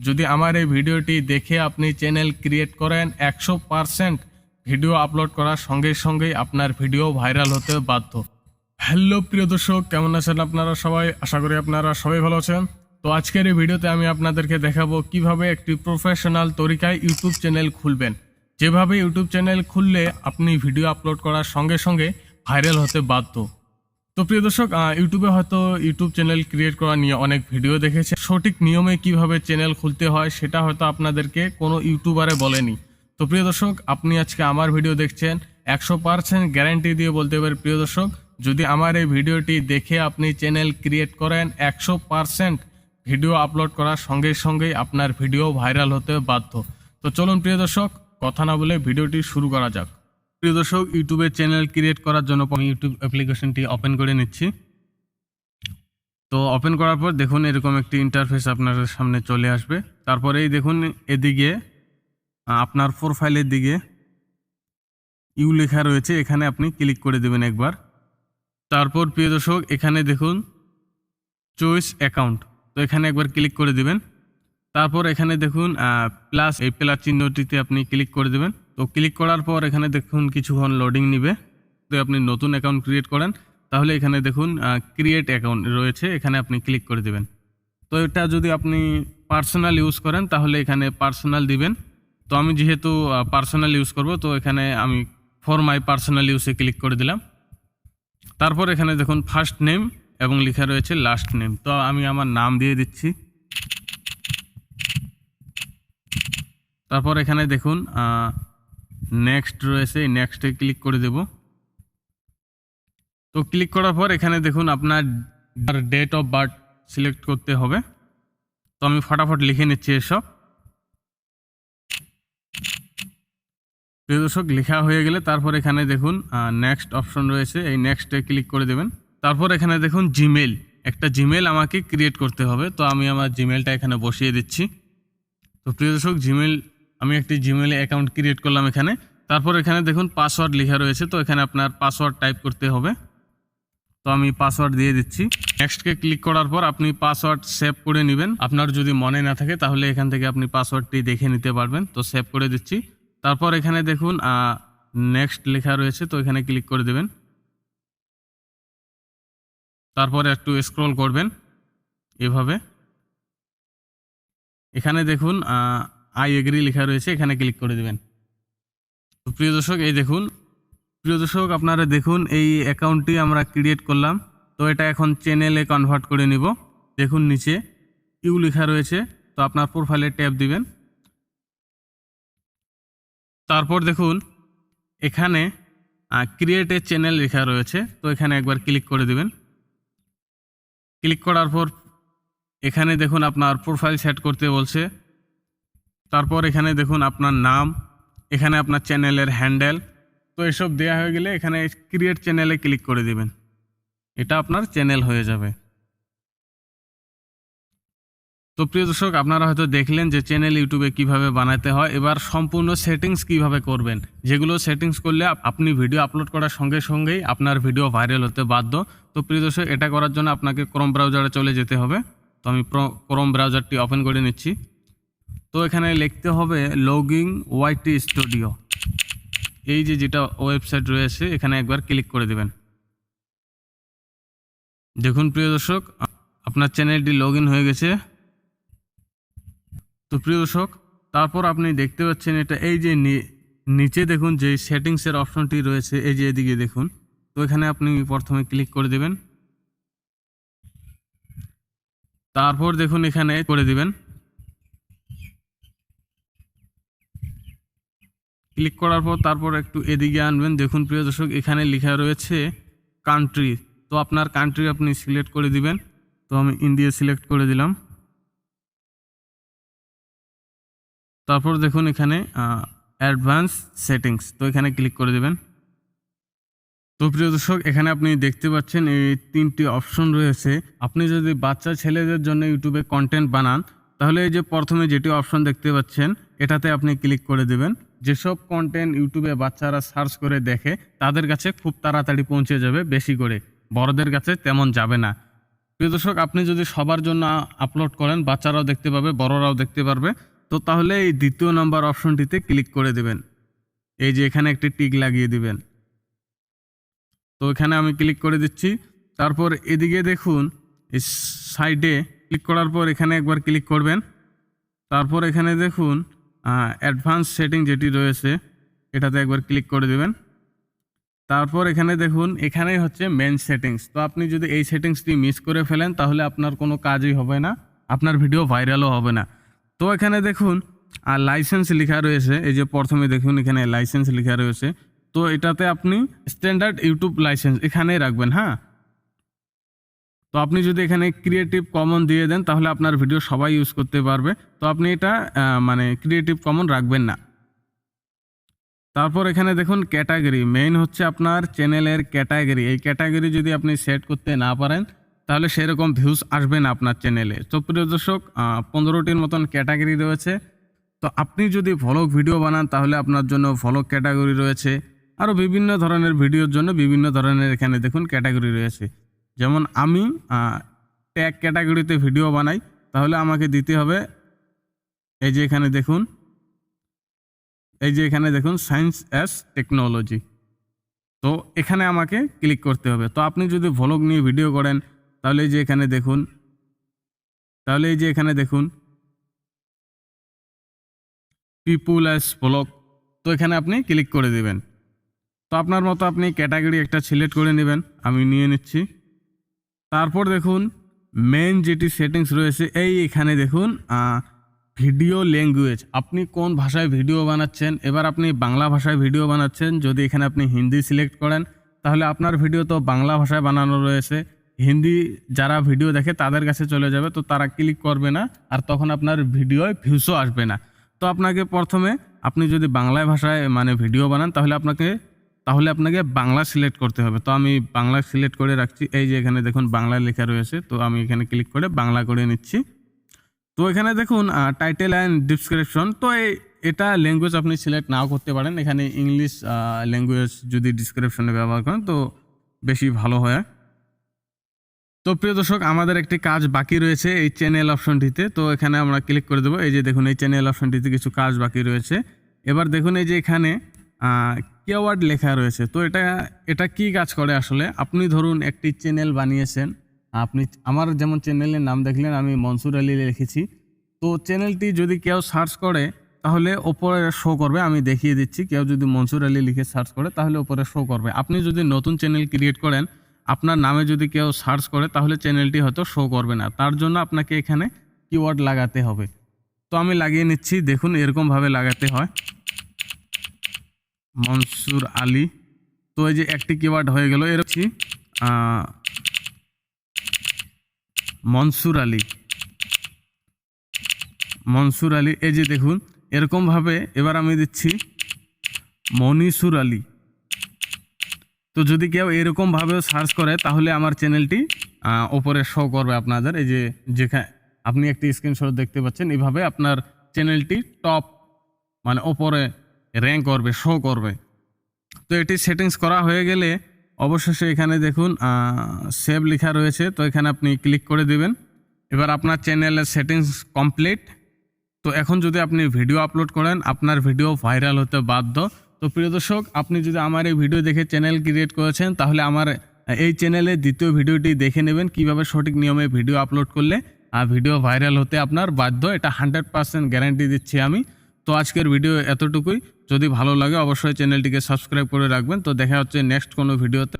যদি আমার এই ভিডিওটি দেখে আপনি চ্যানেল ক্রিয়েট করেন, একশো পারসেন্ট ভিডিও আপলোড করার সঙ্গে সঙ্গেই আপনার ভিডিও ভাইরাল হতে বাধ্য। হ্যালো প্রিয় দর্শক, কেমন আছেন আপনারা সবাই? আশা করি আপনারা সবাই ভালো আছেন। তো আজকের এই ভিডিওতে আমি আপনাদেরকে দেখাবো কীভাবে একটি প্রফেশনাল তরিকায় ইউটিউব চ্যানেল খুলবেন। যেভাবে ইউটিউব চ্যানেল খুললে আপনি ভিডিও আপলোড করার সঙ্গে সঙ্গে ভাইরাল হতে বাধ্য। তো প্রিয় দর্শক ইউটিউবে হয়তো ইউটিউব চ্যানেল ক্রিয়েট করা নিয়ে অনেক ভিডিও দেখেছে। সঠিক নিয়মে কীভাবে চ্যানেল খুলতে হয় সেটা হয়তো আপনাদেরকে কোনো ইউটিউবারে বলেনি। তো প্রিয় দর্শক, আপনি আজকে আমার ভিডিও দেখছেন, একশো পার্সেন্ট গ্যারান্টি দিয়ে বলতে পারি প্রিয় দর্শক, যদি আমার এই ভিডিওটি দেখে আপনি চ্যানেল ক্রিয়েট করেন, একশো পার্সেন্ট ভিডিও আপলোড করার সঙ্গে সঙ্গেই আপনার ভিডিও ভাইরাল হতে বাধ্য। তো চলুন প্রিয় দর্শক, কথা না বলে ভিডিওটি শুরু করা যাক। প্রিয় দর্শক ইউটিউবে চ্যানেল ক্রিয়েট করার জন্য আমি ইউটিউব অ্যাপ্লিকেশনটি ওপেন করে নিচ্ছি। তো ওপেন করার পর দেখুন, এরকম একটি ইন্টারফেস আপনার সামনে চলে আসবে। তারপরেই দেখুন, এদিকে আপনার প্রোফাইলের দিকে ইউ লেখা রয়েছে, এখানে আপনি ক্লিক করে দেবেন একবার। তারপর প্রিয় দর্শক, এখানে দেখুন চয়েস অ্যাকাউন্ট তো এখানে একবার ক্লিক করে দিবেন। তারপর এখানে দেখুন প্লাস এই প্লাস চিহ্নটিতে আপনি ক্লিক করে দেবেন। তো ক্লিক করার পর এখানে দেখুন কিছুক্ষণ লোডিং নিবে। তো আপনি নতুন অ্যাকাউন্ট ক্রিয়েট করেন, তাহলে এখানে দেখুন ক্রিয়েট অ্যাকাউন্ট রয়েছে, এখানে আপনি ক্লিক করে দেবেন। তো এটা যদি আপনি পার্সোনাল ইউজ করেন, তাহলে এখানে পার্সোনাল দিবেন। তো আমি যেহেতু পার্সোনাল ইউজ করব, তো এখানে আমি ফর মাই পার্সোনাল ইউজে ক্লিক করে দিলাম। তারপর এখানে দেখুন ফার্স্ট নেম এবং লেখা রয়েছে লাস্ট নেম তো আমি আমার নাম দিয়ে দিচ্ছি। তারপর এখানে দেখুন নেক্সট রয়েছে এই নেক্সটে ক্লিক করে দেব। তো ক্লিক করার পর এখানে দেখুন আপনার ডেট অফ বার্থ সিলেক্ট করতে হবে। তো আমি ফটাফট লিখে নিচ্ছি এসব। প্রিয় দর্শক, লেখা হয়ে গেলে তারপর এখানে দেখুন নেক্সট অপশন রয়েছে, এই নেক্সটে ক্লিক করে দেবেন। তারপর এখানে দেখুন জিমেল একটা জিমেল আমাকে ক্রিয়েট করতে হবে। তো আমি আমার জিমেলটা এখানে বসিয়ে দিচ্ছি। তো প্রিয় দর্শক জিমেল আমি একটি জিমেল অ্যাকাউন্ট ক্রিয়েট করলাম এখানে। তারপর এখানে দেখুন পাসওয়ার্ড লেখা রয়েছে, তো এখানে আপনার পাসওয়ার্ড টাইপ করতে হবে। তো আমি পাসওয়ার্ড দিয়ে দিচ্ছি। নেক্সটকে ক্লিক করার পর আপনি পাসওয়ার্ড সেভ করে নেবেন। আপনার যদি মনে না থাকে, তাহলে এখান থেকে আপনি পাসওয়ার্ডটি দেখে নিতে পারবেন। তো সেভ করে দিচ্ছি। তারপর এখানে দেখুন নেক্সট লেখা রয়েছে, তো এখানে ক্লিক করে দেবেন। তারপর একটু স্ক্রল করবেন, এভাবে। এখানে দেখুন আই এগ্রি লেখা রয়েছে, এখানে ক্লিক করে দেবেন। তো প্রিয় দর্শক, এই দেখুন, প্রিয় দর্শক, আপনারা দেখুন, এই অ্যাকাউন্টটি আমরা ক্রিয়েট করলাম। তো এটা এখন চ্যানেলে কনভার্ট করে নিব। দেখুন নিচে ইউ লেখা রয়েছে, তো আপনার প্রোফাইলে ট্যাপ দিবেন। তারপর দেখুন, এখানে ক্রিয়েট এ চ্যানেল লেখা রয়েছে, তো এখানে একবার ক্লিক করে দিবেন। ক্লিক করার পর, এখানে দেখুন, আপনার প্রোফাইল সেট করতে বলছে। তারপর এখানে দেখুন আপনার নাম, এখানে আপনার চ্যানেলের হ্যান্ডেল। তো এসব দেওয়া হয়ে গেলে এখানে ক্রিয়েট চ্যানেলে ক্লিক করে দিবেন। এটা আপনার চ্যানেল হয়ে যাবে। তো প্রিয় দর্শক, আপনারা হয়তো দেখলেন যে চ্যানেল ইউটিউবে কীভাবে বানাতে হয়। এবার সম্পূর্ণ সেটিংস কীভাবে করবেন? যেগুলো সেটিংস করলে আপনি ভিডিও আপলোড করার সঙ্গে সঙ্গেই আপনার ভিডিও ভাইরাল হতে বাধ্য। তো প্রিয় দর্শক, এটা করার জন্য আপনাকে ক্রোম ব্রাউজারে চলে যেতে হবে। তো আমি ক্রোম ব্রাউজারটি ওপেন করে নিচ্ছি। তো এখানে লিখতে হবে লগিং ওয়াইটি স্টুডিও এই যে যেটা ওয়েবসাইট রয়েছে, এখানে একবার ক্লিক করে দেবেন। দেখুন প্রিয় দর্শক, আপনার চ্যানেলটি লগ হয়ে গেছে। তো প্রিয় দর্শক, তারপর আপনি দেখতে পাচ্ছেন এটা, এই যে নিচে দেখুন যে সেটিংসের অপশনটি রয়েছে, এই যে এদিকে দেখুন। তো এখানে আপনি প্রথমে ক্লিক করে দেবেন। তারপর দেখুন এখানে করে দিবেন। ক্লিক করার পর তারপর একটু এদিকে আনবেন। দেখুন প্রিয় দর্শক, এখানে লেখা রয়েছে কান্ট্রি তো আপনার কান্ট্রি আপনি সিলেক্ট করে দিবেন। তো আমি ইন্ডিয়া সিলেক্ট করে দিলাম। তারপর দেখুন এখানে অ্যাডভান্স সেটিংস তো এখানে ক্লিক করে দেবেন। তো প্রিয় দর্শক, এখানে আপনি দেখতে পাচ্ছেন এই তিনটি অপশন রয়েছে। আপনি যদি বাচ্চা ছেলেদের জন্য ইউটিউবে কন্টেন্ট বানান, তাহলে এই যে প্রথমে যেটি অপশন দেখতে পাচ্ছেন, এটাতে আপনি ক্লিক করে দেবেন। যেসব কন্টেন্ট ইউটিউবে বাচ্চারা সার্চ করে দেখে, তাদের কাছে খুব তাড়াতাড়ি পৌঁছে যাবে বেশি করে। বড়দের কাছে তেমন যাবে না। প্রিয় দর্শক, আপনি যদি সবার জন্য আপলোড করেন, বাচ্চারাও দেখতে পাবে, বড়রাও দেখতে পারবে, তো তাহলে এই দ্বিতীয় নাম্বার অপশনটিতে ক্লিক করে দেবেন। এই যে এখানে একটি টিক লাগিয়ে দিবেন। তো এখানে আমি ক্লিক করে দিচ্ছি। তারপর এদিকে দেখুন, এই সাইডে ক্লিক করার পর এখানে একবার ক্লিক করবেন। তারপর এখানে দেখুন অ্যাডভান্স সেটিং যেটি রয়েছে, এটাতে একবার ক্লিক করে দেবেন। তারপর এখানে দেখুন, এখানেই হচ্ছে মেন সেটিংস তো আপনি যদি এই সেটিংসটি মিস করে ফেলেন, তাহলে আপনার কোনো কাজই হবে না, আপনার ভিডিও ভাইরালও হবে না। তো এখানে দেখুন, আর লাইসেন্স লেখা রয়েছে, এই যে প্রথমে দেখুন এখানে লাইসেন্স লেখা রয়েছে। তো এটাতে আপনি স্ট্যান্ডার্ড ইউটিউব লাইসেন্স এখানেই রাখবেন হ্যাঁ? তো আপনি যদি এখানে ক্রিয়েটিভ কমন দিয়ে দেন, তাহলে আপনার ভিডিও সবাই ইউজ করতে পারবে। তো আপনি এটা মানে ক্রিয়েটিভ কমন রাখবেন না। তারপর এখানে দেখুন ক্যাটাগরি মেইন হচ্ছে আপনার চ্যানেলের ক্যাটাগরি এই ক্যাটাগরি যদি আপনি সেট করতে না পারেন, তাহলে সেরকম ভিউজ আসবে না আপনার চ্যানেলে তো প্রিয় দর্শক পনেরোটির মতন ক্যাটাগরি রয়েছে। তো আপনি যদি ভলক ভিডিও বানান, তাহলে আপনার জন্য ভলক ক্যাটাগরি রয়েছে। আরও বিভিন্ন ধরনের ভিডিওর জন্য বিভিন্ন ধরনের এখানে দেখুন ক্যাটাগরি রয়েছে। যেমন আমি ট্যাগ ক্যাটাগরিতে ভিডিও বানাই, তাহলে আমাকে দিতে হবে, এই যে এখানে দেখুন, এই যে এখানে দেখুন সায়েন্স অ্যাস টেকনোলজি তো এখানে আমাকে ক্লিক করতে হবে। তো আপনি যদি ভ্লগ নিয়ে ভিডিও করেন, তাহলে এই যে এখানে দেখুন, তাহলে এই যে এখানে দেখুন পিপুল অ্যাস ব্লগ তো এখানে আপনি ক্লিক করে দিবেন। তো আপনার মতো আপনি ক্যাটাগরি একটা সিলেক্ট করে নেবেন, আমি নিয়ে নিচ্ছি। তারপর দেখুন মেন যেটি সেটিংস রয়েছে, এই এখানে দেখুন ভিডিও ল্যাঙ্গুয়েজ আপনি কোন ভাষায় ভিডিও বানাচ্ছেন? এবার আপনি বাংলা ভাষায় ভিডিও বানাচ্ছেন। যদি এখানে আপনি হিন্দি সিলেক্ট করেন, তাহলে আপনার ভিডিও তো বাংলা ভাষায় বানানো রয়েছে। হিন্দি যারা ভিডিও দেখে, তাদের কাছে চলে যাবে, তো তারা ক্লিক করবে না, আর তখন আপনার ভিডিওয় ভিউসও আসবে না। তো আপনাকে প্রথমে, আপনি যদি বাংলায় ভাষায় মানে ভিডিও বানান, তাহলে আপনাকে তাহলে আপনাকে বাংলা সিলেক্ট করতে হবে। তো আমি বাংলা সিলেক্ট করে রাখছি। এই যে এখানে দেখুন বাংলা লেখা রয়েছে, তো আমি এখানে ক্লিক করে বাংলা করে নিচ্ছি। তো এখানে দেখুন টাইটেল অ্যান্ড ডিসক্রিপশন তো এই- এটা ল্যাঙ্গুয়েজ আপনি সিলেক্ট নাও করতে পারেন। এখানে ইংলিশ ল্যাঙ্গুয়েজ যদি ডিসক্রিপশনে ব্যবহার করেন, তো বেশি ভালো হয়। তো প্রিয় দর্শক, আমাদের একটি কাজ বাকি রয়েছে এই চ্যানেল অপশনটিতে তো এখানে আমরা ক্লিক করে দেবো। এই যে দেখুন, এই চ্যানেল অপশনটিতে কিছু কাজ বাকি রয়েছে। এবার দেখুন, এই যে এখানে কেওয়ার্ড লেখা রয়েছে। তো এটা এটা কি কাজ করে আসলে? আপনি ধরুন একটি চ্যানেল বানিয়েছেন। আপনি, আমার যেমন চ্যানেলের নাম দেখলেন, আমি মনসুর আলী লিখেছি। তো চ্যানেলটি যদি কেউ সার্চ করে, তাহলে ওপরে শো করবে, আমি দেখিয়ে দিচ্ছি। কেউ যদি মনসুর আলী লিখে সার্চ করে, তাহলে ওপরে শো করবে। আপনি যদি নতুন চ্যানেল ক্রিয়েট করেন, আপনার নামে যদি কেউ সার্চ করে, তাহলে চ্যানেলটি হয়তো শো করবে না। তার জন্য আপনাকে এখানে কিওয়ার্ড লাগাতে হবে। তো আমি লাগিয়ে নিচ্ছি, দেখুন এরকমভাবে লাগাতে হয়। মনসুর আলী। তো এই যে একটি কিওয়ার্ড হয়ে গেল এরকম মনসুর আলী। মনসুর আলী, এই যে দেখুন, এরকমভাবে এবার আমি দিচ্ছি মনিসুর আলী। তো যদি কেউ এরকমভাবেও সার্চ করে, তাহলে আমার চ্যানেলটি ওপরে শো করবে আপনাদের। এই যে যেখানে আপনি একটি স্ক্রিনশট দেখতে পাচ্ছেন এইভাবে আপনার চ্যানেলটি টপ মানে ওপরে র্যাঙ্ক করবে শো করবে। তো এটি সেটিংস করা হয়ে গেলে অবশেষে এখানে দেখুন সেভ লেখা রয়েছে। তো এখানে আপনি ক্লিক করে দিবেন। এবার আপনার চ্যানেলের সেটিংস কমপ্লিট তো এখন যদি আপনি ভিডিও আপলোড করেন, আপনার ভিডিও ভাইরাল হতে বাধ্য। তো প্রিয় দর্শক, আপনি যদি আমার এই ভিডিও দেখে চ্যানেল ক্রিয়েট করেছেন, তাহলে আমার এই চ্যানেলে দ্বিতীয় ভিডিওটি দেখে নেবেন কীভাবে সঠিক নিয়মে ভিডিও আপলোড করলে আর ভিডিও ভাইরাল হতে আপনার বাধ্য। এটা হান্ড্রেড পার্সেন্ট গ্যারান্টি দিচ্ছি আমি। তো আজকের ভিডিও এতটুকুই। যদি ভালো লাগে অবশ্যই চ্যানেলটিকে সাবস্ক্রাইব করে রাখবেন। তো দেখা হচ্ছে নেক্সট কোনো ভিডিওতে